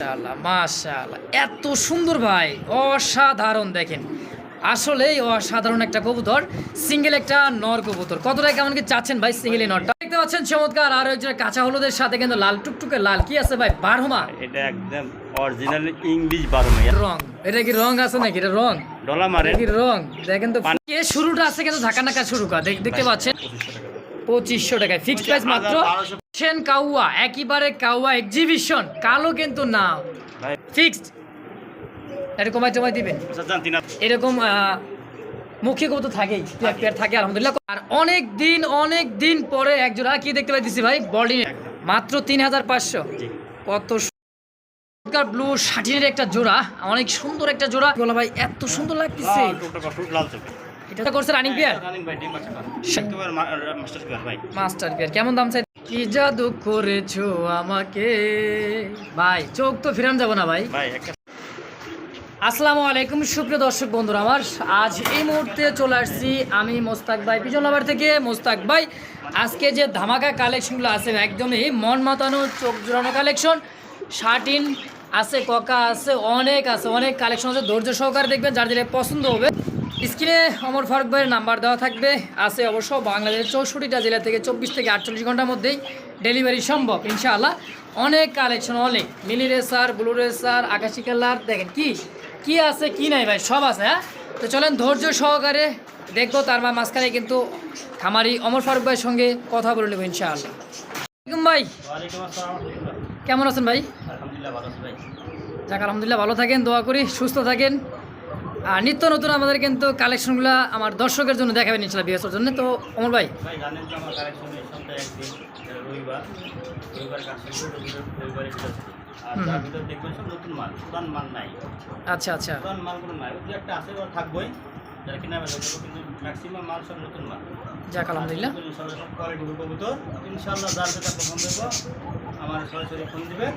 মাশাআল্লাহ মাশাআল্লাহ। এত সুন্দর ভাই অসাধারণ দেখেন। আসলেই অসাধারণ একটা কবুতর সিঙ্গেল একটা নর কবুতর। কত টাকা কেমন কি চাচ্ছেন ভাই সিঙ্গেল নরটা? দেখতে পাচ্ছেন চমৎকার আর একজন কাঁচা হলুদের সাথে কিন্তু লাল টুকটুকে লাল। কি আছে ভাই? বারহমা। এটা একদম অরিজিনাল ইংলিশ বারো মাইয়া রং। এটা কি রং আছে নাকি? এটা রং। ডলা মারে কি রং? দেখেন তো কে শুরুটা আছে কিন্তু ঢাকা নাকা শুরু করা। দেখতে পাচ্ছেন? পঁচিশশো টাকায়। ফিক্সড প্রাইস মাত্র সেন কাউয়া একেবারে কাউয়া এক্সিবিশন কালো কিন্তু না। ফিক্সড এটা কমাই টমাই দিবেন। আচ্ছা জানতি না। এরকম মুখে কত থাকেই পেয়ার থাকে আলহামদুলিল্লাহ। আর অনেক দিন অনেক দিন পরে এক জোড়া কি দেখতে পাইতেছি ভাই বডি মাত্র তিন হাজার পাঁচশো। জি। কত ব্লু শাটিনের একটা জোড়া অনেক সুন্দর একটা জোড়া। বলা ভাই এত সুন্দর লাগতেছে। এটা করছে রানিং পেয়ার রানিং ভাই ডিম বাচ্চা মাস্টার স্কয়ার ভাই। মাস্টার পেয়ার কেমন দাম চাই? কি জাদু করেছ আমাকে? ভাই চোখ তো ফিরান যাব না ভাই। আসসালামু আলাইকুম সুপ্রিয় দর্শক বন্ধুরা আমার। আজ এই মুহূর্তে চলে আসছি আমি মোস্তাক ভাই পিছন লাভার থেকে। মোস্তাক ভাই আজকে যে ধামাকা কালেকশনগুলো আছে একদমই মন মাতানো চোখ জোড়ানো কালেকশন শার্টিন আছে ককা আছে অনেক আছে অনেক কালেকশন আছে। ধৈর্য সহকারে দেখবেন যার যেটা পছন্দ হবে। স্ক্রিনে অমর ফারুক ভাইয়ের নাম্বার দেওয়া থাকবে। আছে অবশ্য বাংলাদেশের চৌষট্টিটা জেলা থেকে চব্বিশ থেকে আটচল্লিশ ঘণ্টার মধ্যেই ডেলিভারি সম্ভব ইনশাআল্লাহ। অনেক কালেকশন অনেক। মিনি রেসার ব্লু রেসার আকাশি কালার দেখেন কি কি আছে কি নাই ভাই সব আছে হ্যাঁ? তো চলেন ধৈর্য সহকারে দেখব তার মাঝখানে কিন্তু খামারি অমর ফারুক ভাইয়ের সঙ্গে কথা বলে নেব ইনশাআল্লাহ। ভাই। কেমন আছেন ভাই? আলহামদুলিল্লাহ ভালো আছি ভাই। যাক আলহামদুলিল্লাহ ভালো থাকেন দোয়া করি সুস্থ থাকেন। আর নিত্য নতুন আমাদের কিন্তু কালেকশনগুলো আমার দর্শকের জন্য দেখাবেন ইনশাল্লাহ বিএসর জন্য। তো অমর ভাই। আচ্ছা আচ্ছা। পুরান মালগুলো নাই ওই একটা আছে ওরা থাকবোই। যারা কিনা হবে কিন্তু ম্যাক্সিমাম মাল সব নতুন মাল। যাক আলহামদুলিল্লাহ। ইনশাল্লাহ যার যেটা পছন্দ আমার সরাসরি ফোন দিবেন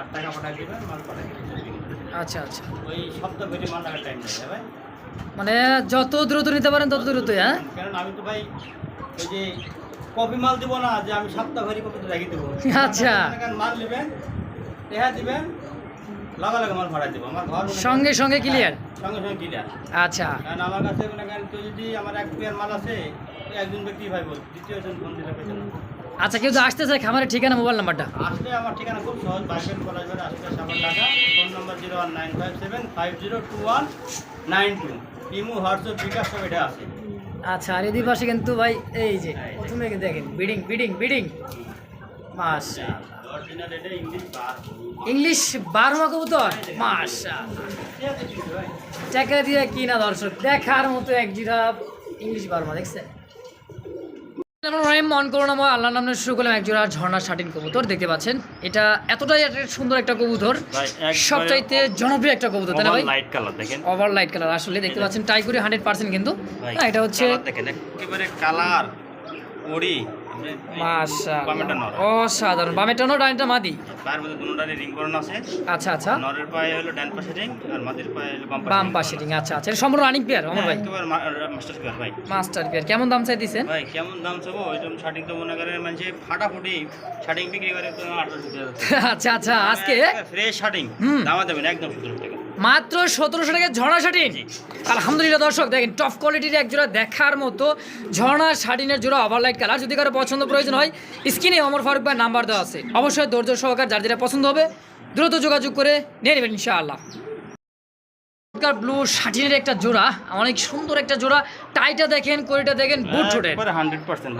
আর টাকা পাঠিয়ে দিবেন মাল দিবেন। আচ্ছা আচ্ছা। ওই সপ্তাহ ভেটে মাল টাকার টাইম নেই ভাই। মানে যত দ্রুত নিতে পারেন তত দ্রুতই হ্যাঁ? কারণ আমি তো ভাই ওই যে কপি মাল দিব না যে আমি সপ্তাহ ভেরি কপি রেখে দেবো। আচ্ছা। মাল নেবেন রেহা দিবেন লাগা লাগা মাল ভাড়া দেবো। আমার ঘর সঙ্গে সঙ্গে? হ্যাঁ, সঙ্গে সঙ্গে ক্লিয়ার আচ্ছা। কারণ আমার কাছে মনে করেন কেউ যদি আমার এক পেয়ার মাল আছে একজন ব্যক্তি ভাই বল দ্বিতীয় জন ফোন দিলে পেছন আচ্ছা কেউ যদি আসতে চায় খামারের ঠিকানা মোবাইল নাম্বারটা। আসলে আমার ঠিকানা খুব সহজ বাইকের কলেজের আসলে Savar Dhaka. Phone number zero one nine five seven five zero two one nine two. Imo WhatsApp bKash সব এটা আছে। আচ্ছা আর এদিকে পাশে কিন্তু ভাই এই যে প্রথমে দেখেন বিডিং বিডিং বিডিং। মাশা ইংলিশ বারমা কবুতর? মাশা টাকা দিয়ে কিনা দর্শক দেখার মতো এক জিরা ইংলিশ বারমা দেখছেন? রহিম মন করুণাময় আল্লাহ নামে শুরু করলাম একজোড়া ঝর্ণা শাটিন কবুতর দেখতে পাচ্ছেন। এটা এতটাই সুন্দর একটা কবুতর সবচাইতে জনপ্রিয় একটা কবুতর তাই না ভাই? লাইট কালার দেখেন। ওভার লাইট কালার আসলে দেখতে পাচ্ছেন টাইগুড়ি হান্ড্রেড পার্সেন্ট কিন্তু। হ্যাঁ, এটা হচ্ছে দেখেন একেবারে কালার ওড়ি। অসাধারণ। বামেটা নর ডাইনটা মাদি? পায়ের মধ্যে দুটোটারই রিং করানো আছে। আচ্ছা আচ্ছা। নরের পায়ে হলো ডান পাশে রিং আর মাটির পায়ে হলো বাম বাম পাশে ring, আচ্ছা আচ্ছা। সম্পূর্ণ রানিং পেয়ার আমার ভাই? একেবারে মাস্টার স্কয়ার ভাই। মাস্টার পেয়ার কেমন দাম চাই দিছেন ভাই কেমন দাম চাবো? ওইরকম শার্টিং তো মনে করেন মানে ফাটাফুটি শার্টিং বিক্রি করে তো আচ্ছা আচ্ছা আজকে? Fresh shirting. দামা দেবেন একদম সতেরো টাকা। মাত্র সতেরোশো টাকা ঝর্ণা শাটিন। আলহামদুলিল্লাহ দর্শক দেখেন টপ কোয়ালিটির এক জোড়া দেখার মতো ঝর্ণা শাটিনের জোড়া ওভারলাইট কালার যদি কারও পছন্দ প্রয়োজন হয় স্ক্রিনে অমর ফারুক ভাই নাম্বার দেওয়া আছে। অবশ্যই ধৈর্য সহকার যার যেটা পছন্দ হবে দ্রুত যোগাযোগ করে নিয়ে নেবেন ইনশাআল্লাহ। ব্লু শাটিনের একটা জোড়া অনেক সুন্দর একটা জোড়া। টাইটা দেখেন কড়িটা দেখেন বুট ঠোঁটের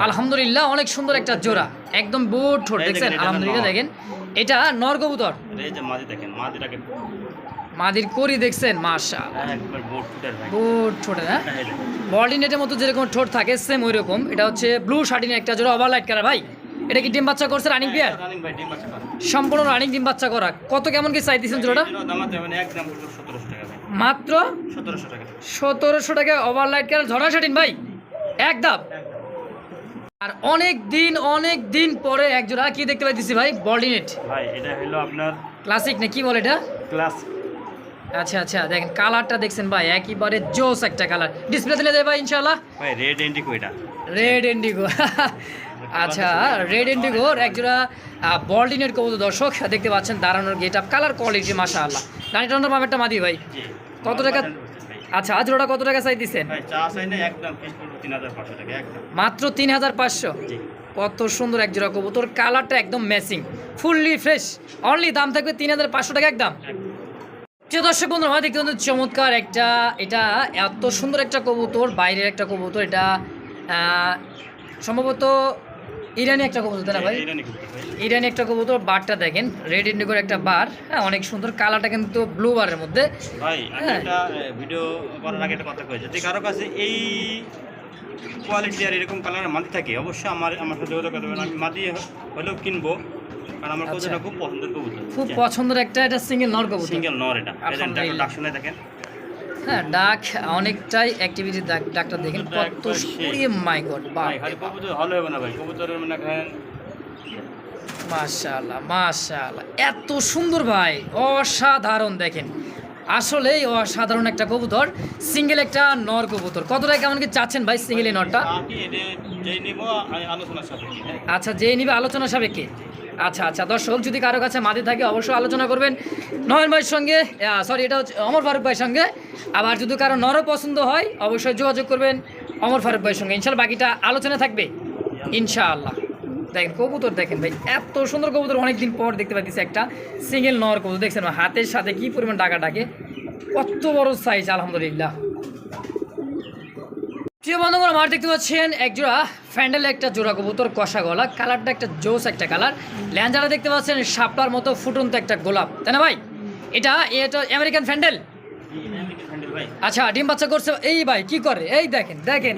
আলহামদুলিল্লাহ অনেক সুন্দর একটা জোড়া। একদম বুট ঠোঁট দেখছেন? আলহামদুলিল্লাহ। দেখেন। এটা নর কবুতর। দেখেন মাদির করি দেখছেন মাশা বোট ঠোঁটে হ্যাঁ? এই দেখেন। বডি নেটের মতো যেরকম ঠোঁট থাকে সেম ওই রকম এটা হচ্ছে ব্লু শার্টিনের একটা জোড়া ওভারলাইট কালার ভাই। এটা কি ডিম বাচ্চা করছে রানিং করা। সম্পূর্ণ রানিং ডিম বাচ্চা করা। কত কেমন কি চাইতেছেন জোড়াটা? দাম মানে মাত্র? সতেরোশো টাকা। ওভারলাইট কালার ঝরা শার্টিন ভাই? এক একদম। আর অনেক দিন অনেক দিন পরে এক জোড়া কি দেখতে পাইতেছি ভাই? বডি নেট। ভাই এটা হলো আপনার ক্লাসিক না কি বলে এটা? ক্লাস আচ্ছা আচ্ছা দেখেন কালারটা দেখছেন ভাই একেবারে জোস একটা কালার। ডিসপ্লে দিলে দেয় ভাই ইনশাল্লাহ ভাই রেড এন্ডিকো এটা। রেড ইন্ডিগো আচ্ছা রেড ইন্ডিগোর একজোড়া বল্ডিনের কবুতর দর্শক দেখতে পাচ্ছেন দাঁড়ানোর গেট আপ কালার কোয়ালিটি মাসা আল্লাহ রানিটা অন্য একটা মাদি ভাই? কত টাকা? আচ্ছা আজ ওটা কত টাকা চাই দিচ্ছেন মাত্র তিন হাজার পাঁচশো? কত সুন্দর এক জোড়া কবুতর কালারটা একদম ম্যাচিং ফুললি ফ্রেশ অনলি দাম থাকবে তিন হাজার পাঁচশো টাকা একদম। একদম যে দর্শক বন্ধু আমার দেখতে পাচ্ছেন চমৎকার একটা এটা এত সুন্দর একটা কবুতর বাইরের একটা কবুতর এটা সম্ভবত ইরানি একটা কবুতর তাই না ভাই? ঘুরতে ভাই। ইরানি একটা কবুতর বারটা দেখেন রেড ইন্ডিগোর একটা বার হ্যাঁ অনেক সুন্দর কালারটা কিন্তু ব্লু বারের মধ্যে। ভাই হ্যাঁ। একটা ভিডিও করার আগে একটা কথা কয়েছি যদি কারও কাছে এই কোয়ালিটি আর এরকম কালারের মাদি থাকে অবশ্যই আমার আমার সাথে যোগাযোগ করতে পারেন। আমি মাদি হলেও কিনবো কারণ আমার আচ্ছা। কবুতরটা খুব পছন্দের কবুতর। খুব পছন্দের একটা এটা সিঙ্গেল নর কবুতর। সিঙ্গেল নর এটা। আলহামদুলিল্লাহ। ডাক শুনে দেখেন। হ্যাঁ ডাক অনেকটাই অ্যাক্টিভিটি ডাকটা দেখেন। কত সুরিয়ে মাই গড ভাই খালি কবুতর হলে হবে না ভাই। কবুতরের মানে দেখেন মাশাআল্লাহ মাশাআল্লাহ। এত সুন্দর ভাই অসাধারণ দেখেন। আসলেই অসাধারণ একটা কবুতর সিঙ্গেল একটা নর কবুতর। কত টাকা কেমন কি চাচ্ছেন ভাই সিঙ্গেল এই নরটা? এটা যেই নিব আচ্ছা যে আলোচনা সাপেক্ষে। আচ্ছা আচ্ছা দর্শক যদি কারও কাছে মাদি থাকে অবশ্যই আলোচনা করবেন। নয়ন ভাইয়ের সঙ্গে সরি এটা হচ্ছে অমর ফারুক ভাইয়ের সঙ্গে। আবার যদি কারও নরও পছন্দ হয় অবশ্যই যোগাযোগ করবেন অমর ফারুক ভাইয়ের সঙ্গে। ইনশাল্লাহ বাকিটা আলোচনা থাকবে। ইনশাআল্লাহ। দেখেন কবুতর দেখেন ভাই, এত সুন্দর কবুতর অনেকদিন পর দেখতে পাচ্ছি একটা সিঙ্গেল নর কবুতর। দেখছেন হাতের সাথে কি পরিমাণ টাকা ডাকে, কত বড় সাইজ আলহামদুলিল্লাহ। প্রিয় বন্ধুগণ, আমার দেখতে পাচ্ছেন এক জোড়া ফ্যান্ডেল একটা জোড়া কবুতর, কষা গলা কালারটা একটা জোস একটা কালার ল্যাঞ্জারা দেখতে পাচ্ছেন, শাপলার মতো ফুটন্ত একটা গোলাপ, তাই না ভাই? এটা এটা আমেরিকান ফ্যান্ডেল আচ্ছা ডিম বাচ্চা করছে। এই ভাই কি করে? এই দেখেন দেখেন।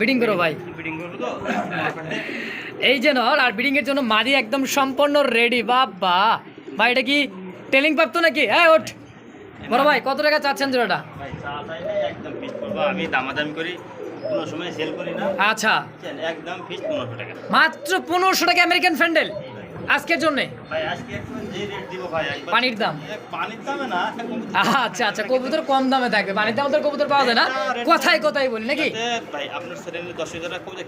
বিডিং করো ভাই। এই যে নর আর বিডিং এর জন্য মাদি একদম সম্পূর্ণ রেডি বাবা। ভাই এটা কি টেলিং প্রাপ্ত নাকি? হ্যাঁ ওঠ। বড় ভাই কত টাকা চাচ্ছেন জোড়াটা? আমি দামাদামি করি কোনো সময় সেল করি না। আচ্ছা। একদম ফিস পনেরোশো টাকা। মাত্র পনেরোশো টাকা আমেরিকান ফ্যান্ডেল আজকের জন্যে? পানির দাম? না আচ্ছা আচ্ছা কবুতর কম দামে থাকবে। পানির দামে তো কবুতর পাওয়া যায় না। কথাই কথাই বলি নাকি?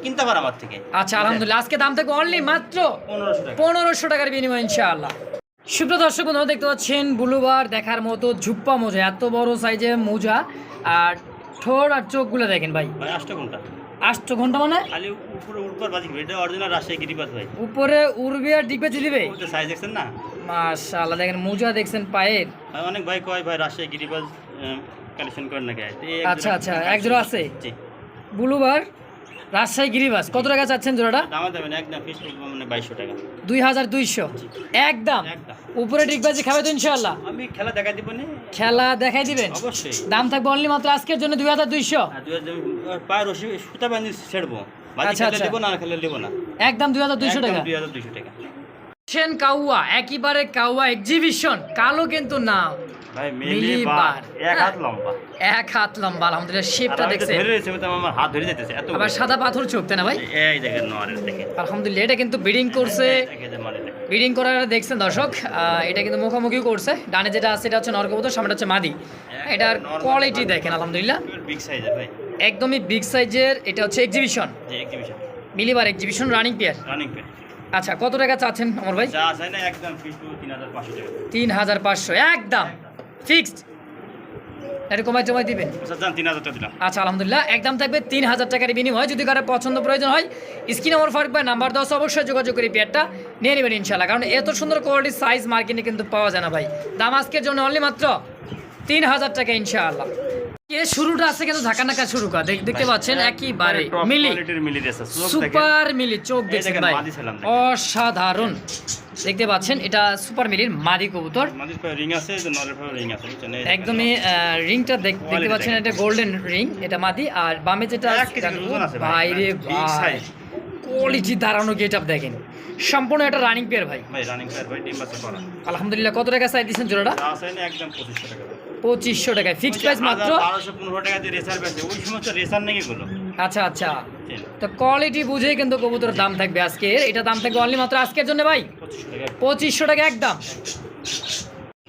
কিনতে পারে আমার থেকে। আচ্ছা আলহামদুলিল্লাহ। আজকে দাম থাকবে অনলি মাত্র পনেরোশো টাকার বিনিময় ইনশাআল্লাহ। সুপ্র দর্শক বন্ধুরা দেখতে পাচ্ছেন বুলুবার দেখার মতো ঝুপ্পা মোজা এত বড় সাইজের মোজা আর ঠোঁট আর চোখগুলো দেখেন ভাই। ভাই আসটা আষ্ট ঘণ্টা মানে? খালি উপরে উঠবার বাজি এটা অরিজিনাল রাজশাহী গিরিবাস ভাই। উপরে উড়বে আর ডিগবে দিবে ওটা সাইজ দেখছেন না? মাশাআল্লাহ দেখেন মোজা দেখছেন পায়ের। ভাই অনেক ভাই কয় ভাই রাজশাহী গিরিবাস কালেকশন করেন এই আচ্ছা, আচ্ছা, collection এক জোড়া আছে? জি। বুলুবার? রাজশাহী গিরিবাস কত টাকা চাচ্ছেন জোড়াটা? ফিস মানে বাইশশো টাকা। দুই হাজার দুইশো। একদম? উপরে ডিগবাজি খাবে তো ইনশাল্লাহ আমি খেলা দেখাই দিব খেলা দেখাই দিবেন? অবশ্যই। দাম থাকবে অনলি মাত্র আজকের জন্য দুই হাজার দুইশো। পায়ের সুতা বান্ধি ছেড়বো। আচ্ছা, আচ্ছা। না খেলে দেবো না। একদম দুই হাজার দুইশো টাকা? দুই হাজার দুইশো টাকা। সেন কাউয়া একইবারে কাউয়া এক্সিবিশন কালো কিন্তু না ভাই মেলি বার। বার এক হ্যাঁ। হাত লম্বা। এক হাত লম্বা আলহামদুলিল্লাহ শেপটা আমি দেখছে ধরে রয়েছে তো আমার হাত ধরে যেতেছে এত আবার সাদা পাথর চোখ তাই না ভাই? এই দেখেন নোয়ারের দেখেন। আলহামদুলিল্লাহ এটা কিন্তু ব্রিডিং করছে। ব্রিডিং করার দেখছেন দর্শক আহ, এটা কিন্তু মুখোমুখি করছে। ডানে যেটা আছে এটা হচ্ছে নরকবুতর সামনে হচ্ছে মাদি। এটার কোয়ালিটি দেখেন আলহামদুলিল্লাহ। বিগ সাইজের ভাই। একদমই বিগ সাইজের এটা হচ্ছে এক্সিবিশন যে এক্সিবিশন মিলিবার এক্সিবিশন রানিং পেয়ার রানিং পেন আচ্ছা কত টাকা চাচ্ছেন আমার ভাই? তিন হাজার পাঁচশো একদম। ফিক্সড এটা কমাই টমাই দিবেন? আচ্ছা আচ্ছা আলহামদুলিল্লাহ একদম থাকবে তিন হাজার টাকার বিনিময়। যদি কারও পছন্দ প্রয়োজন হয় স্ক্রিন আমার ফারুক ভাই নাম্বার দশ অবশ্যই যোগাযোগ করে পেয়ারটা নিয়ে নেবেন ইনশাল্লাহ কারণ এত সুন্দর কোয়ালিটির সাইজ মার্কেটে কিন্তু পাওয়া যায় না ভাই। দাম আজকের জন্য অনলি মাত্র তিন হাজার টাকা ইনশাআল্লাহ। এ শুরুটা আছে কিন্তু ঢাকা নাকা শুরু করা। দেখতে পাচ্ছেন মিলি। সুপার মিলি চোখ দেখছেন ভাই। অসাধারণ। দেখতে পাচ্ছেন এটা সুপার মিলির মাদি কবুতর। একদমই রিংটা দেখতে পাচ্ছেন এটা গোল্ডেন রিং এটা মাদি। আর বামে যেটা ভাই। বাইরে। কোয়ালিটি দাঁড়ানো গেট আপ দেখেন। সম্পূর্ণ একটা রানিং পেয়ার ভাই। আলহামদুলিল্লাহ কত টাকা চাই দিচ্ছেন জোড়াটা? একদম পঁচিশশো টাকা। পঁচিশশো টাকায়। ফিক্সড প্রাইস মাত্র? বারোশো পনেরো টাকা দিয়ে রেসার পেয়েছে ওই সমস্ত রেসার নাকি গুলো আচ্ছা আচ্ছা? তো কোয়ালিটি বুঝেই কিন্তু কবুতরের দাম থাকবে আজকে এটা দাম থাকবে অনলি মাত্র আজকের জন্য ভাই? পঁচিশশো টাকা। একদম।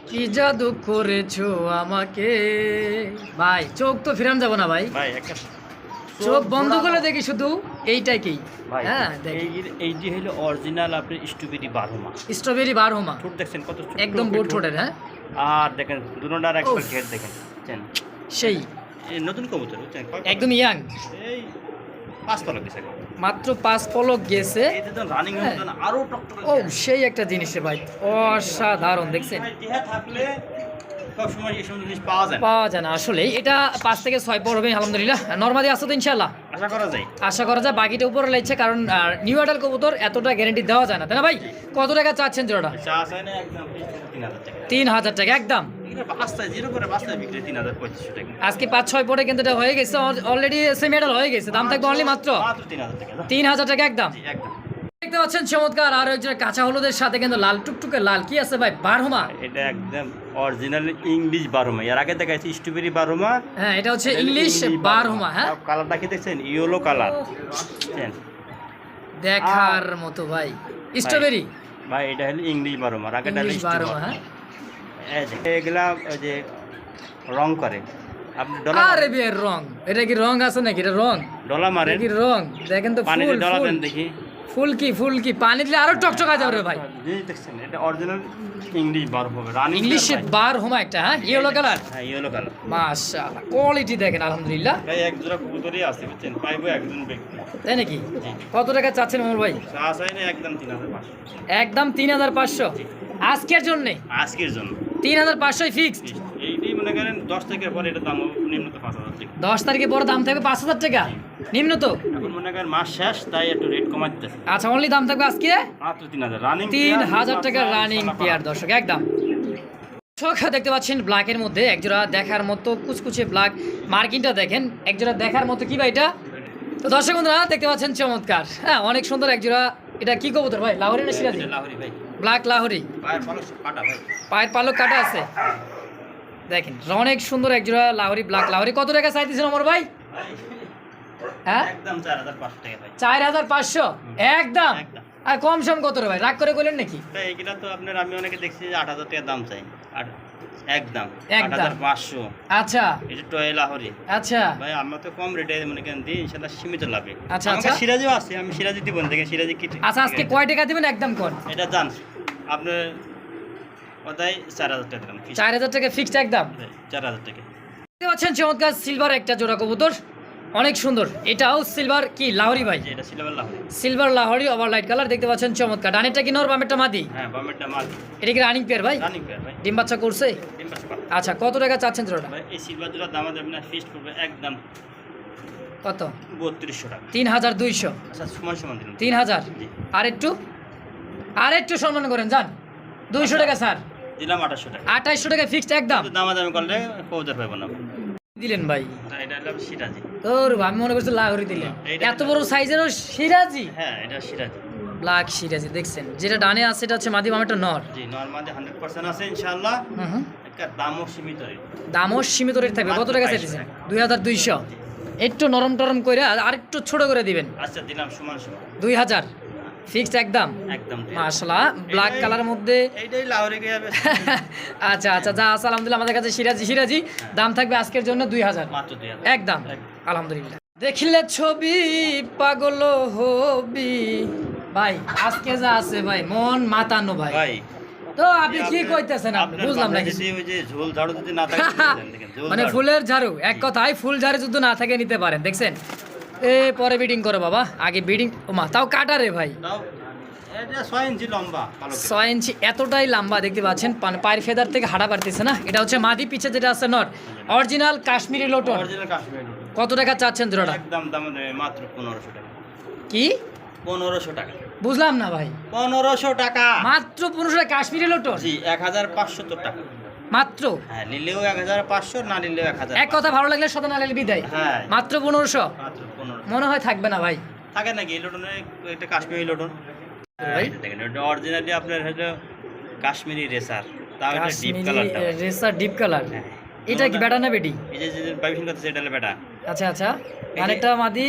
কি জাদু করেছ আমাকে? ভাই চোখ তো ফিরান যাব না ভাই। চোখ বন্ধ। করে দেখি শুধু এইটাই কি? হ্যাঁ এই যে হলো অরিজিনাল আপনার স্ট্রবেরি বারোমা। স্ট্রবেরি বারোমা। ঠোঁট দেখছেন কত একদম। বোট ঠোঁটের হ্যাঁ? আর দেখেন দুনোটার একবার। ঘের দেখেন। বুঝছেন সেই। নতুন কবুতর বুঝছেন? একদম ইয়াং। এই পাঁচ মাত্র পাঁচ পলক গেছে। রানিং হ্যাঁ। আরও ও সেই একটা জিনিস ভাই অসাধারণ দেখছেন? থাকলে সব এই জিনিস পাওয়া যায় না। পাওয়া যায় না আসলে এটা পাঁচ থেকে ছয় পর হবে আলহামদুলিল্লাহ। নর্মালি আসো তো ইনশাল্লাহ আশা করা যায়। আশা করা যায় বাকিটা উপরে লাগছে কারণ নিউ অ্যাডাল কবুতর এতটা গ্যারেন্টি দেওয়া যায় না। তাই না ভাই? কত টাকা চাচ্ছেন জোড়াটা? তিন হাজার টাকা। একদম। আজকে পাঁচ ছয় পরে কিন্তু এটা হয়ে গেছে অলরেডি সেমি হয়ে গেছে দাম থাকবে অনলি মাত্র? তিন হাজার টাকা। তিন হাজার টাকা একদম। একদম। দেখতে পাচ্ছেন চমৎকার আর একজন কাঁচা হলুদের সাথে কিন্তু লাল টুকটুকে লাল। কি আছে ভাই? বারহমা। এটা একদম অরিজিনাল ইংলিশ বারোমা এর আগে দেখাচ্ছি স্ট্রবেরি বারোমা হ্যাঁ এটা হচ্ছে ইংলিশ বারহমা। হ্যাঁ? কালারটা কি দেখছেন? ইয়েলো কালার দেখার মতো ভাই। স্ট্রবেরি ভাই এটা হলো ইংলিশ আগেটা হলো ইংলিশ বারহমা হ্যাঁ? এগুলা যে রং করে। আরে বিয়ের রং। এটা কি রং আছে নাকি? এটা রং। ডলা মারেন। কি রং? দেখেন তো ফুল ডলা ফুল। দেন দেখি। ফুল কি ফুল কি পানি দিলে আরও টকটকা যাবে রে ভাই। জিনিস দেখছেন এটা অরিজিনাল ইংলিশ বার হবে রানিং ইংলিশে বার হোমা একটা হ্যাঁ? ইয়েলো কালার হ্যাঁ ইয়েলো কালার মাশাআল্লাহ কোয়ালিটি দেখেন আলহামদুলিল্লাহ। ভাই এক জোড়া কবুতরই আছে বুঝছেন? পাইবো একজন ব্যক্তি। তাই নাকি? কত টাকা চাচ্ছেন মোর ভাই? চা চাই না একদম তিন হাজার পাঁচশো। একদম তিন হাজার পাঁচশো? আজকের জন্য? আজকের জন্য। তিন হাজার পাঁচশোই ফিক্সড এইটাই মনে করেন দশ তারিখের পরে এটা দাম নিম্নত পাঁচ হাজার টাকা। দশ তারিখে পরে দাম থাকবে পাঁচ হাজার টাকা? নিম্ন তো? এখন মনে করেন মাস শেষ তাই একটু কমাইতেছে আচ্ছা অনলি দাম থাকবে আজকে মাত্র তিন হাজার। রানিং তিন হাজার টাকা রানিং পেয়ার দর্শক একদম। দর্শক দেখতে পাচ্ছেন ব্ল্যাকের মধ্যে একজোড়া দেখার মতো কুচকুচে ব্ল্যাক মার্কিনটা দেখেন। একজোড়া দেখার মতো কি ভাই এটা? তো দর্শক বন্ধুরা দেখতে পাচ্ছেন চমৎকার। হ্যাঁ অনেক সুন্দর একজোড়া। এটা কি কবুতর ভাই? লাহোরি না সিরাজি? লাহরি ভাই। ব্ল্যাক লাহোরি। পায়ের পালক কাটা আছে। দেখেন অনেক সুন্দর একজোড়া লাহোরি ব্ল্যাক লাহোরি। কত টাকা চাইতেছেন আমার ভাই? হ্যাঁ? একদম চার হাজার পাঁচশো টাকা ভাই। চার হাজার পাঁচশো? একদম? একদম। আর কম সম কত রে ভাই? রাগ করে বললেন নাকি? ভাই তো আপনার আমি অনেকে দেখছি যে আট হাজার টাকা দাম চাই। আট একদম। একদম। পাঁচশো। আচ্ছা। এটা টয় লাহরি। আচ্ছা। ভাই আমরা তো কম রেটে মনে করেন দিই ইনশাল্লাহ সীমিত লাভে। আচ্ছা, আচ্ছা। সিরাজিও আছে আমি সিরাজি দিব দেখেন সিরাজি কি আচ্ছা আজকে কয় টাকা দিবেন? একদম কোন এটা আপনার চার হাজার টাকা দাম। চার হাজার টাকা ফিক্সড একদম। চার হাজার টাকা। পাচ্ছেন চমৎকার সিলভার একটা জোড়া কবুতর। অনেক সুন্দর। এটাও সিলভার কি? লাহরি ভাই? এটা সিলেবার লাহরি। সিলভার লাহোরি ওভার লাইট কালার দেখতে পাচ্ছেন চমৎকার। ডানেরটা কি নর বামেরটা মাদি? হ্যাঁ বামেরটা মাল এটা কি রানিং পেয়ার ভাই? রানিং পেয়ার ভাই। ডিম বাচ্চা করছে? পাঁচ পাক। আচ্ছা কত টাকা চাচ্ছেন জোড়াটা? ভাই এই সিলভার জোড়া দাম দেবেন না ফিক্সড করবে একদম কত? বত্রিশশো টাকা। তিন হাজার দুইশো। আচ্ছা সমান সমান দিলাম। তিন হাজার জি। আর একটু? আর একটু সম্মান করেন যান। দুইশো টাকা স্যার। দিলাম আঠাশশো টাকা। আঠাইশশো টাকা ফিক্সড একদম। দাম দামি করলে কৌজার পাবো না দিলেন ভাই? এটা হলো সিরাজি। তোর আমি মনে করছি লাহোরি দিলেন। এত বড় সাইজেরও সিরাজি? হ্যাঁ এটা সিরাজি। ব্ল্যাক সিরাজি দেখছেন। যেটা ডানে আছে এটা হচ্ছে মাদি বামেরটা নর। জি পার্সেন্ট আছে হুম দামও সীমিত রেট। দামও সীমিত রেট থাকবে। কত টাকা 2200 দুই হাজার দুইশো। একটু নরম টরম করে আর একটু ছোট করে দিবেন। আচ্ছা দিলাম সমান সমান। দুই হাজার। ফিক্সড একদম? একদম দিয়ে। মাশাল্লাহ ব্ল্যাক মধ্যে এইটাই লাহোরে গিয়ে যাবে আচ্ছা আচ্ছা যা আছে আলহামদুলিল্লাহ আমাদের কাছে সিরাজি সিরাজি দাম থাকবে আজকের জন্য দুই হাজার। মাত্র দুই হাজার। একদম একদম। আলহামদুলিল্লাহ। দেখিলে ছবি পাগল হবি। ভাই আজকে যা আছে ভাই মন মাতানো ভাই। ভাই। তো আপনি কি কইতেছেন আপনি? বুঝলাম না কিছু। ওই যে ঝোল ঝাড়ু যদি না থাকে মানে ফুলের ঝাড়ু এক কথায় ফুল ঝাড়ু যদি না থাকে নিতে পারেন দেখছেন? এ পরে বিডিং করো বাবা। আগে বিডিং ও মা তাও কাটা রে ভাই। ছয় ইঞ্চি এতটাই লম্বা দেখতে পাচ্ছেন। পায়ের ফেদার থেকে হাঁটা পারতেছে না। এটা হচ্ছে মাদি পিছে যেটা আছে নট অরিজিনাল কাশ্মীরি লোটন। কত টাকা চাচ্ছেন জোড়াটা একদম দাম মাত্র পনেরোশো টাকা। কি? পনেরোশো টাকা। বুঝলাম না ভাই। পনেরোশো টাকা। মাত্র পনেরোশো কাশ্মীরি লোটন? জি এক হাজার পাঁচশো টাকা। মাত্র? হ্যাঁ নিলেও এক হাজার পাঁচশো না নিলেও এক হাজার এক কথা ভালো লাগলে শত নালের বিদায়। হ্যাঁ। মাত্র পনেরোশো? মনে হয় থাকবে না ভাই। থাকে নাকি এই লোটনের একটা কাশ্মীরি লোটন ভাই? দেখেন এটা অরিজিনালি আপনার হলো কাশ্মীরি রেসার। তাও এটা ডিপ কালারটা রেসার ডিপ কালার হ্যাঁ। এটা কি বেটা না বেটি? এই যে যে বাইবিশন করতেছে এটা হলো বেটা। আচ্ছা আচ্ছা। আরেকটা মাদি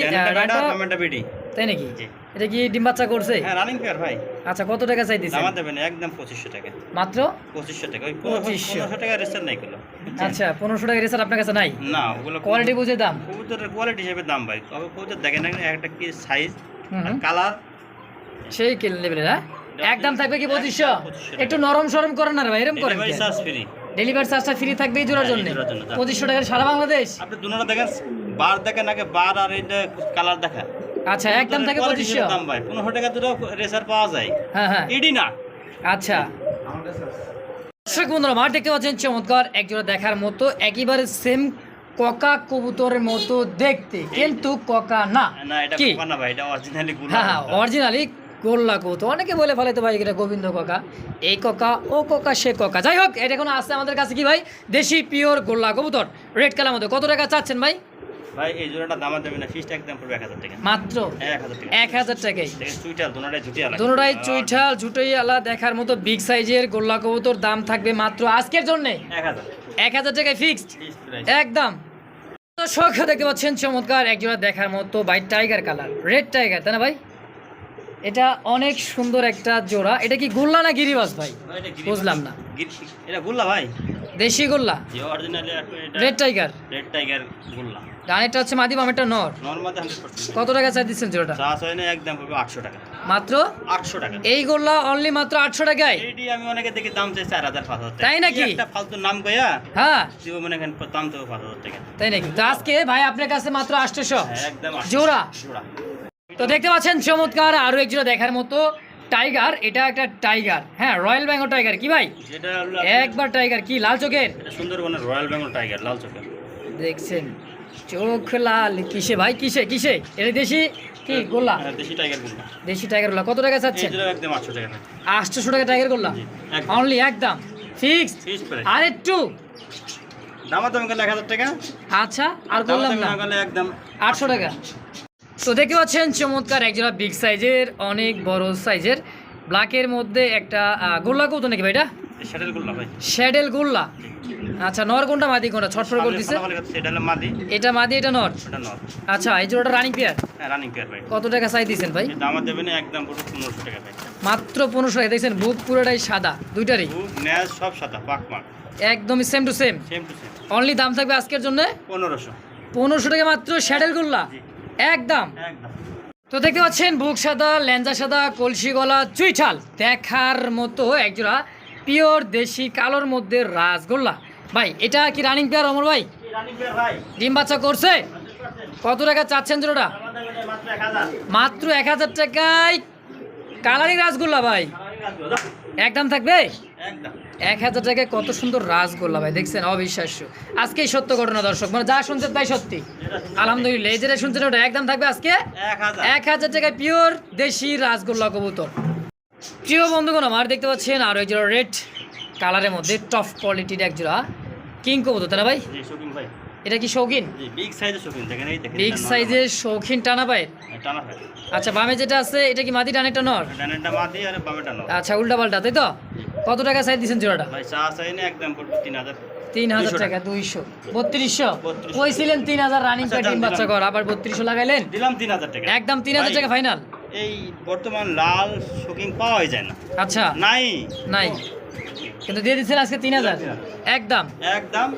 বেটা বেটি। তাই নাকি? জি। এটা কি ডিম বাচ্চা করছে? হ্যাঁ রানিং পেয়ার ভাই। আচ্ছা কত টাকা চাই দিছে? দামা দেবেন একদম পঁচিশশো টাকা। মাত্র? পঁচিশশো টাকা। ওই 2500 টাকা রেস্টার নাই গুলো আচ্ছা পনেরোশো টাকা রেসার আপনার কাছে নাই? না ওগুলো কোয়ালিটি বুঝে দাম? কবুতরের কোয়ালিটি হিসেবে দাম ভাই। তবে কবুতর দেখেন একটা কি সাইজ হুম। কালার সেই কিল লেভেলের হ্যাঁ? একদম থাকবে কি পঁচিশশো 2500 একটু নরম সরম করেন না ভাই এরকম করেন ডেলিভারি চার্জ ফ্রি ডেলিভারি চার্জটা ফ্রি থাকবে এই জোড়ার হ্যাঁ, জন্য। এই জোড়ার জন্য, পঁচিশশো টাকার সারা বাংলাদেশ? আপনি দুটো দেখেন বার দেখেন আগে বার আর এইটা কালার দেখা। আচ্ছা একদম থাকে Quality পঁচিশশো। হিসেবে দাম ভাই? পনেরো টাকা দুটো রেসার পাওয়া যায়। হ্যাঁ হ্যাঁ। এডি না? আচ্ছা। দর্শক বন্ধুরা মাঠ দেখতে পাচ্ছেন চমৎকার একজোড়া দেখার মতো একেবারে সেম ককা কবুতরের মতো দেখতে। কিন্তু ককা না। না এটা কি? কোপা না ভাই এটা অরিজিনালি গুলো হ্যাঁ হ্যাঁ অরিজিনালি গোল্লা কবুতর। অনেকে বলে ফেলে তো ভাই এটা গোবিন্দ ককা এই ককা ও ককা সে ককা যাই হোক এটা এখন আছে আমাদের কাছে কি ভাই? দেশি পিওর গোল্লা কবুতর। রেড কালার মতো কত টাকা চাচ্ছেন ভাই? ভাই এই জোড়াটা দামা দেবে না ফিসটা একদম পড়বে এক হাজার টাকা। মাত্র এক হাজার টাকা। এক হাজার টাকাই। দেখেন সুইটার দুটাই ঝুটিয়া লাগে দুটোটাই দেখার মতো বিগ সাইজের গোল্লা কবুতর দাম থাকবে মাত্র আজকের জন্যে। এক হাজার। এক টাকায় ফিক্সড একদম। দর্শক দেখতে পাচ্ছেন চমৎকার। একজোড়া দেখার মতো ভাই টাইগার কালার রেড টাইগার তাই না ভাই? এটা অনেক সুন্দর একটা জোড়া। এটা কি গোল্লা না গিরিবাস ভাই? বুঝলাম না। এটা গুল্লা ভাই? দেশি গোল্লা? রেড টাইগার রেড টাইগার গুল্লা। ডানেরটা হচ্ছে মাদি বামেরটা নর। কত টাকা চাই দিচ্ছেন জোড়াটা? একদম পড়বে আটশো টাকা। মাত্র? আটশো টাকা। এই গোল্লা অনলি মাত্র আটশো টাকায়? আমি অনেকে দেখি দাম চাই চার হাজার পাঁচ হাজার তাই নাকি? একটা ফালতু নাম হ্যাঁ। মনে করেন দাম তো পাঁচ হাজার টাকা। তাই নাকি? তো আজকে ভাই আপনার কাছে মাত্র আটশোশো। হ্যাঁ, একদম 800 জোড়া? জোড়া। তো দেখতে পাচ্ছেন চমৎকার আরও একজোড়া দেখার মতো টাইগার। এটা একটা টাইগার। হ্যাঁ রয়্যাল বেঙ্গল টাইগার কি ভাই? একবার টাইগার কি লাল চোখের? এটা সুন্দরবনের রয়্যাল বেঙ্গল টাইগার লাল চোখের। দেখছেন। চোখ লাল। কিসে ভাই কিসে কিসে? এটা দেশি? কি গোল্লা? হ্যাঁ, দেশি টাইগার গুল্লা। দেশি টাইগার গোল্লা। কত টাকা চাচ্ছে জোড়া একদম আটশো টাকা আটশোশো টাকা টাইগার গোল্লা? অনলি একদম। ফিক্সড ফিক্স আর একটু? দামা দাম গেলে এক হাজার টাকা। আচ্ছা আর বললাম না। গেলে একদম আটশো টাকা। তো দেখতে পাচ্ছেন চমৎকার একজোড়া বিগ সাইজের অনেক বড় সাইজের ব্ল্যাকের মধ্যে একটা গোল্লা কত নাকি ভাই এটা? শ্যাটেল গুল্লা ভাই শ্যাডেল গোল্লা আচ্ছা নর কোনটা? মাদি কোনটা? ছটফট হলো মাদি। এটা মাদি এটা নর? আচ্ছা এই জোড়াটা রানিং পেয়ার হ্যাঁ রানিং পেয়ার ভাই। কত টাকা চাই দিয়েছেন ভাই? দামা দেবে না একদম পুরো পনেরোশো টাকা মাত্র পনেরোশো টাকা। দেখছেন বুক পুরোটাই সাদা দুইটারই? সব সাদা পাক মাক একদমই same to same same to same only দাম থাকবে আজকের জন্য? পনেরোশো। পনেরোশো টাকা মাত্র শ্যাডেল গোল্লা একদম? একদম। তো দেখতে পাচ্ছেন বুক সাদা ল্যাঞ্জা সাদা কলসি গলা চুইঠাল। দেখার মতো একজোড়া পিওর দেশি কালোর মধ্যে রাসগোল্লা। ভাই এটা কি রানিং পেয়ার অমর ভাই? ডিম বাচ্চা করছে? কত টাকা চাচ্ছেন জোড়াটা? মাত্র এক হাজার। টাকায় কালারিং রাসগোল্লা ভাই। একদম থাকবে? এক হাজার টাকায় কত সুন্দর রাসগোল্লা ভাই দেখছেন? অবিশ্বাস্য। আজকেই সত্য ঘটনা দর্শক মানে যা শুনছেন তাই সত্যি। আলহামদুলিল্লাহ এই যেটা শুনছেন ওটা একদম থাকবে আজকে? এক হাজার। এক হাজার টাকায় পিওর দেশি রাসগোল্লা কবুতর। প্রিয় বন্ধুগণ আমার দেখতে পাচ্ছেন আরও এক জোড়া রেড কালারের মধ্যে টপ কোয়ালিটির এক জোড়া কিং কবুতর তাই না ভাই? ভাই। এটা কি শৌখিন? জি বিগ সাইজের শৌখিন দেখেন এই দেখেন বিগ সাইজের শৌখিন টানা। টানা ভাই আচ্ছা বামে যেটা আছে এটা কি মাদি টানেরটা নর? ডানেরটা মাদি আর বামেটা নর। আচ্ছা উল্টা পাল্টা তাই তো? কত টাকা সাইজ দিচ্ছেন জোড়াটা? ভাই চা চাই না একদম পড়বে তিন হাজার। তিন হাজার 200 টাকা দুইশো। বত্রিশশো? 3200 কইছিলেন তিন হাজার রানিং বাচ্চা কর আবার বত্রিশশো লাগাইলেন? দিলাম তিন হাজার টাকা। একদম তিন হাজার ভাই, টাকা ফাইনাল এই বর্তমান লাল শৌখিন পাওয়াই যায় না। আচ্ছা। নাই। নাই। কিন্তু দিয়ে দিচ্ছেন আজকে তিন হাজার। একদম। একদম।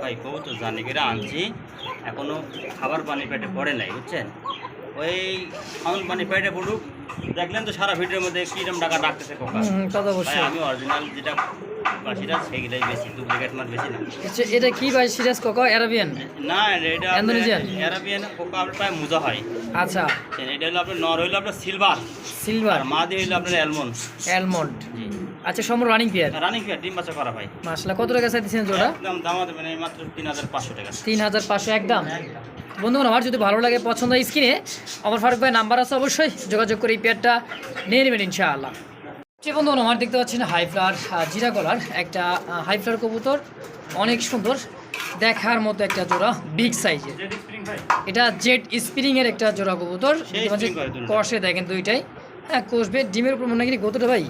ভাই। কবু তো জানি কেরা আনছি। এখনও খাবার পানি পেটে পড়ে নাই বুঝছেন? ওই খাওয়ান পানি পেটে পড়ুক। দেখলেন তো সারা ভিডিওর মধ্যে কিরম টাকা ডাকতেছে অবশ্যই। আমি অরিজিনাল যেটা বাসিটা সেইগুলাই বেশি ডুপ্লিকেট মাল বেশি না। আচ্ছা, এটা কি কোকো অ্যারাবিয়ান না এটা Indonesian? অ্যারাবিয়ান কোকা আপনার প্রায় মোজা হয়। আচ্ছা। এটা হলো আপনার নর হইল আপনার সিলভার সিলভার হইল আপনার অ্যালমন্ড অ্যালমন্ড আচ্ছা সম্র রানিং পেয়ার রানিং পেয়ার ডিম বাচ্চা করা ভাই। মাসলা কত টাকা চাই দিচ্ছেন জোড়া? একদম দামা দেবেন এই মাত্র তিন হাজার পাঁচশো টাকা। তিন হাজার পাঁচশো একদম। বন্ধুগণ আমার যদি ভালো লাগে পছন্দ হয় স্ক্রিনে আমার ফারুক ভাই নাম্বার আছে অবশ্যই যোগাযোগ করে এই পেয়ারটা নিয়ে নেবেন ইনশাআল্লাহ। যে বন্ধুগণ আমার দেখতে পাচ্ছেন হাই ফ্লার জিরা গলার একটা হাই ফ্লার কবুতর। অনেক সুন্দর দেখার মতো একটা জোড়া বিগ সাইজের জেড এটা জেট স্প্রিং এর একটা জোড়া কবুতর। কষে দেখেন দুইটাই। হ্যাঁ কষবে। ডিমের উপর মনে হয় গোতটা ভাই?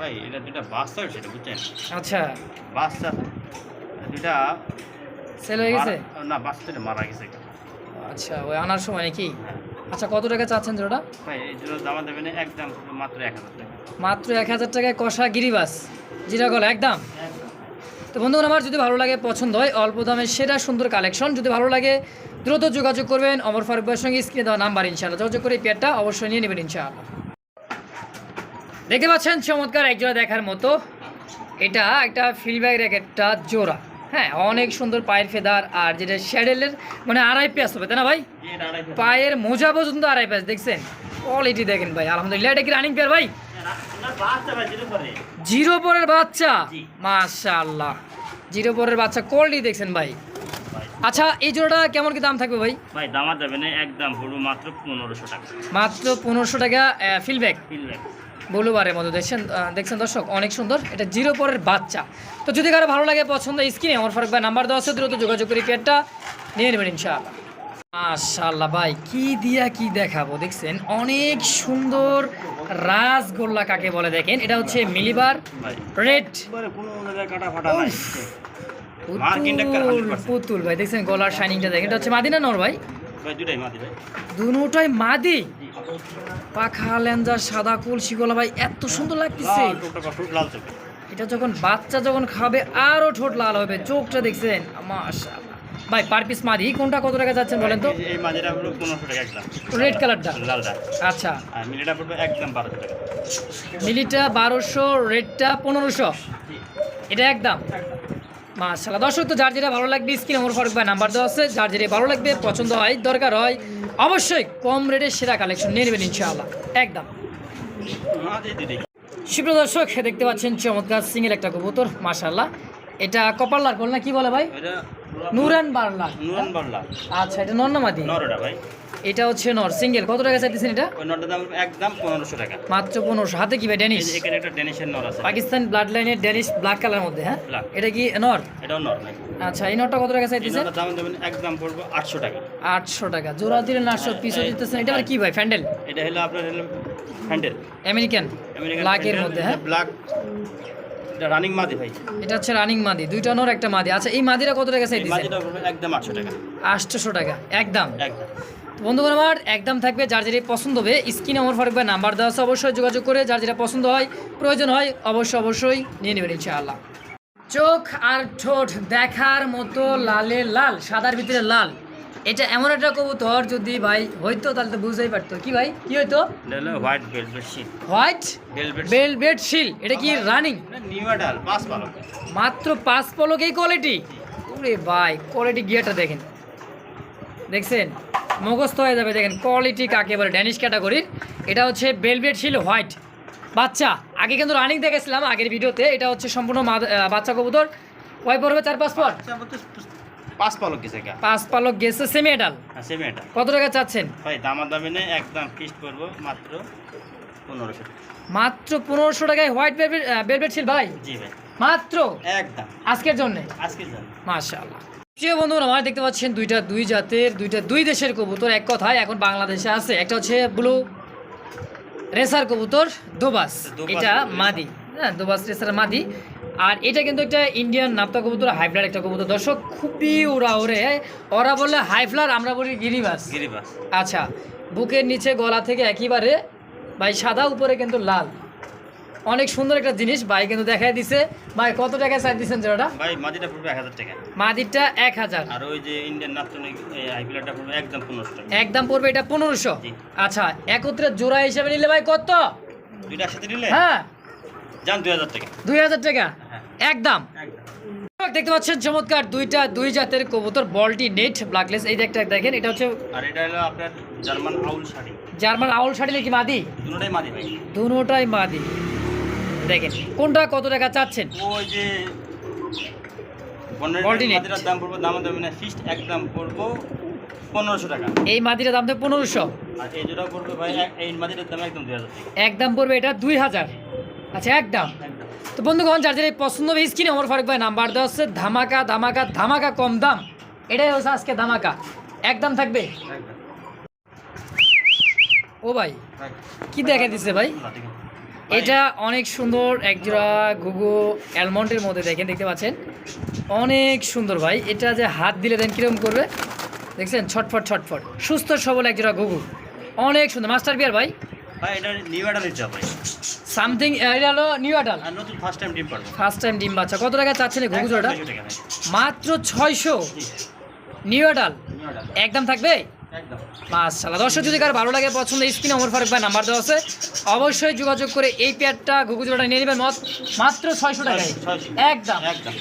ভাই এটা দুটা বাচ্চা হয়েছে বুঝছেন? আচ্ছা। বাচ্চা দুইটা সেল হয়ে গেছে? না বাচ্চাটা মারা গেছে। আচ্ছা ওই আনার সময় নাকি। আচ্ছা কত টাকা চাচ্ছেন জোড়াটা? ভাই এই জন্য দামা দেবেন একদম মাত্র এক হাজার টাকা। মাত্র এক হাজার টাকায় কষা গিরিবাস। জিরা গলা একদম? তো বন্ধুগণ আমার যদি ভালো লাগে পছন্দ হয় অল্প দামে সেরা সুন্দর কালেকশন যদি ভালো লাগে দ্রুত যোগাযোগ করবেন অমর ফারুক ভাইয়ের সঙ্গে স্ক্রিনে দেওয়া নাম্বার ইনশাআল্লাহ। যোগাযোগ করে এই পেয়ারটা অবশ্যই নিয়ে নেবেন ইনশাআল্লাহ। দেখতে পাচ্ছেন চমৎকার এক জোড়া দেখার মতো। এটা একটা ফিলব্যাগ র্যাকেটটা জোড়া। হ্যাঁ অনেক সুন্দর পায়ের ফেদার আর যেটা শ্যাডেলের মানে আড়াই পেঁয়াজ হবে তাই না ভাই। পায়ের মোজা পর্যন্ত আড়াই পেঁয়াজ দেখছেন? কোয়ালিটি দেখেন ভাই আলহামদুলিল্লাহ এটা কি রানিং পেয়ার ভাই? না। জিরো পরের বাচ্চা। মাশাআল্লাহ। জিরো পরের বাচ্চা কোয়ালিটি দেখছেন ভাই। আচ্ছা এই জোড়াটা কেমন কি দাম থাকবে ভাই? ভাই দামা দেবেন একদম পুরো মাত্র পনেরোশো টাকা। মাত্র পনেরোশো টাকা ফিলব্যাক কিনলেন বলুবারের মতো দেখছেন দেখছেন দর্শক অনেক সুন্দর। এটা জিরো পরের বাচ্চা। তো যদি কারও ভালো লাগে পছন্দ স্ক্রিনে আমার ফারুক ভাই নাম্বার দেওয়া আছে দ্রুত যোগাযোগ করি পেয়ারটা নিয়ে নেবেন ইনশাআল্লাহ। মাশাআল্লাহ ভাই কি দিয়া কি দেখাবো দেখছেন? অনেক সুন্দর রাসগোল্লা কাকে বলে দেখেন? এটা হচ্ছে মিলিবার রেড। পুতুল ভাই দেখছেন গলার শাইনিংটা দেখেন। এটা হচ্ছে মাদিনা নর ভাই? দুটাই মাদি। পাখা লেঞ্জা সাদা কুলসি গলা ভাই এত সুন্দর লাগতেছে। এটা যখন বাচ্চা যখন খাবে আরও ঠোঁট লাল হবে। চোখটা দেখছেন মাশাআল্লাহ। ভাই পার পিস মাদি কোনটা কত টাকা যাচ্ছেন বলেন তো? এই যে মাঝেটা হলো পনেরোশো টাকা একদম। রেড কালারটা লালটা। আচ্ছা। আর মিলিটা পড়বে একদম বারোশো টাকা। মিলিটা বারোশো রেডটা পনেরোশো? এটা একদম? মাশাআল্লাহ। দর্শক তো যার যেটা ভালো লাগবে স্ক্রিন আমার ফারুক ভাই নাম্বার দেওয়া আছে। যার যেটা ভালো লাগবে পছন্দ হয় দরকার হয় অবশ্যই কম রেটের সেরা কালেকশন নিয়ে নেবেন ইনশাআল্লাহ। একদম। দিদি দর্শক দেখতে পাচ্ছেন চমৎকার সিঙ্গেল একটা কবুতর মাশাআল্লাহ। এটা কপারলার বল না কি বলে ভাই? এটা নুরান বারলা। নুরান বাল্লা আচ্ছা এটা নর্নামাদি নরটা ভাই। এটা হচ্ছে নর সিঙ্গেল। কত টাকা চাইতেছেন এটা? ওই নরটার দাম একদম পনেরোশো টাকা। মাত্র পনেরোশো। হাতে কি ভাই ড্যানিশ? এখানে একটা ডেনিশের নর আছে। পাকিস্তান ব্লাড লাইনের ড্যানিশ ব্ল্যাক কালার মধ্যে হ্যাঁ? এটা কি নর? এটাও নর ভাই। আচ্ছা এই নরটা কত টাকা চাইতেছেন? নরটার দাম দেবেন একদম পড়বে আটশো টাকা। আটশো টাকা। জোড়া দিলেন আটশো পিসও দিতেছেন। এটা আবার কি ভাই ফ্যান্ডেল? এটা হলো আপনার হলো হ্যান্ডেল আমেরিকান। ব্ল্যাকের মধ্যে হ্যাঁ? ব্ল্যাক এটা রানিং মাদি ভাই। এটা হচ্ছে রানিং মাদি দুইটা নর একটা মাদি। আচ্ছা এই মাদিরা কত টাকা মাদিটা একদম টাকা। একদম? একদম। তো বন্ধুগণ আমার একদম থাকবে যার যেটা পছন্দ হবে স্ক্রিনে আমার ফারুক ভাই নাম্বার দেওয়া আছে অবশ্যই যোগাযোগ করে যার যেটা পছন্দ হয় প্রয়োজন হয় অবশ্যই অবশ্যই নিয়ে নেবেন ইনশাআল্লাহ। চোখ আর ঠোঁট দেখার মতো লালে লাল সাদার ভিতরে লাল। এটা এমন একটা কবুতর যদি ভাই হইতো তাহলে তো বুঝতেই পারতো। কি ভাই? কি হইতো? হোয়াইট ভেলভেট শিট হোয়াইট শিল এটা কি রানিং পাঁচ পালক। মাত্র পাঁচ পলক এই কোয়ালিটি ওরে ভাই কোয়ালিটি গিয়ারটা দেখেন। দেখছেন? মুখস্থ হয়ে যাবে দেখেন কোয়ালিটি কাকে বলে ড্যানিশ ক্যাটাগরির এটা হচ্ছে বেলভেট শিল হোয়াইট বাচ্চা আগে কিন্তু রানিং দেখেছিলাম আগের ভিডিওতে। এটা হচ্ছে সম্পূর্ণ বাচ্চা কবুতর। ওয়াই পড়বে চার পাঁচ পর পাঁচ পালক গেছে পাঁচ পালক গেছে সেমি এডাল হ্যাঁ সেমি এটা কত টাকা চাচ্ছেন? ভাই দামা দামে নেই একদম ফিক্সড করব মাত্র পনেরোশো মাত্র পনেরোশো টাকায় হোয়াইট বেলভেট শিল ভাই? জি ভাই। মাত্র? একদম। আজকের জন্যে? আজকে যান মাশাআল্লাহ। প্রিয় বন্ধুরা আমার দেখতে পাচ্ছেন দুইটা দুই জাতের দুইটা দুই দেশের কবুতর এক কথায় এখন বাংলাদেশে আছে। একটা হচ্ছে ব্লু রেসার কবুতর দোবাস দোবাস এটা মাদি। হ্যাঁ। দোবাস রেসার মাদি। আর এটা কিন্তু একটা ইন্ডিয়ান নাপ্তা কবুতর হাইফ্লার একটা কবুতর। দর্শক খুবই ওরা ওরে ওরা বলে হাইফ্লার আমরা বলি গিরিবাস। গিরিবাস। আচ্ছা বুকের নিচে গলা থেকে একেবারে ভাই সাদা উপরে কিন্তু লাল। অনেক সুন্দর একটা জিনিস ভাই কিন্তু দেখাই দিছে। ভাই কত টাকা চাই দিচ্ছেন জোড়াটা? ভাই মাদিটা পড়বে এক হাজার টাকা মাদিরটা এক হাজার। আর ওই যে ইন্ডিয়ান নাচনিক আইপিএলটা পড়বে একদম পনেরোশো টাকা। একদম পড়বে এটা পনেরোশো। জি। আচ্ছা একত্রে জোড়া হিসেবে নিলে ভাই কত? দুইটা একসাথে নিলে? হ্যাঁ। দুই হাজার টাকা। দুই হাজার টাকা। একদম। দেখতে পাচ্ছেন চমৎকার দুইটা দুই জাতের কবুতর বলটি নেট ব্ল্যাকলেস এই একটা দেখেন এটা হচ্ছে আর এটা হলো আপনার German owl sari. German owl sari নাকি মাদি? দুটোটাই মাদি ভাই। দুটাই মাদি। দেখেন কোনটা কত টাকা চাচ্ছেন? ওই যে Alternate। মাদিটার দাম পড়ব দাম দেবে না ফিক্সড একদম পড়ব পনেরোশো টাকা। এই মাদিটার দাম তো পনেরোশো। আর এই জোড়া পড়বে ভাই এই মাদিটার দাম একদম দুই হাজার একদম পড়বে এটা দুই হাজার। আচ্ছা একদম। একদম। তো বন্ধুগণ, যার যার এই পছন্দ হবে স্ক্রিনে আমার ফারুক ভাই নাম্বার দেওয়া হচ্ছে ধামাকা ধামাকা ধামাকা, কম দাম। এটাই হচ্ছে আজকে ধামাকা। একদম থাকবে? ও ভাই, কি দেখা দিছে ভাই। এটা অনেক সুন্দর একজোড়া ঘুঘু অ্যালমন্ডের মধ্যে দেখেন, দেখতে পাচ্ছেন? অনেক সুন্দর ভাই। এটা যে হাত দিলে দেন কীরকম করবে? দেখছেন? ছটফট ছটফট। সুস্থ, সবল একজোড়া ঘুঘু। অনেক সুন্দর। মাস্টার বিয়ার ভাই? ভাই, এটা নিউ ভাই। সামথিং এটা হলো নিউ অ্যাডাল আর নতুন ফার্স্ট টাইম ডিম পারব ফার্স্ট টাইম ডিম বাচ্চা কত টাকা চাচ্ছেন এই ঘুঘু জোড়াটা মাত্র ছয়শো। নিউ অ্যাডাল একদম থাকবে? একদম। মাশাআল্লাহ। দর্শক যদি কার ভালো লাগে পছন্দ স্ক্রিনে ওমর ফারুক ভাই নাম্বার দেওয়া আছে অবশ্যই যোগাযোগ করে এই পেয়ারটা ঘুঘু জোড়াটা নিয়ে নেবেন। মত- মাত্র ছয়শো টাকায়। একদম। একদম।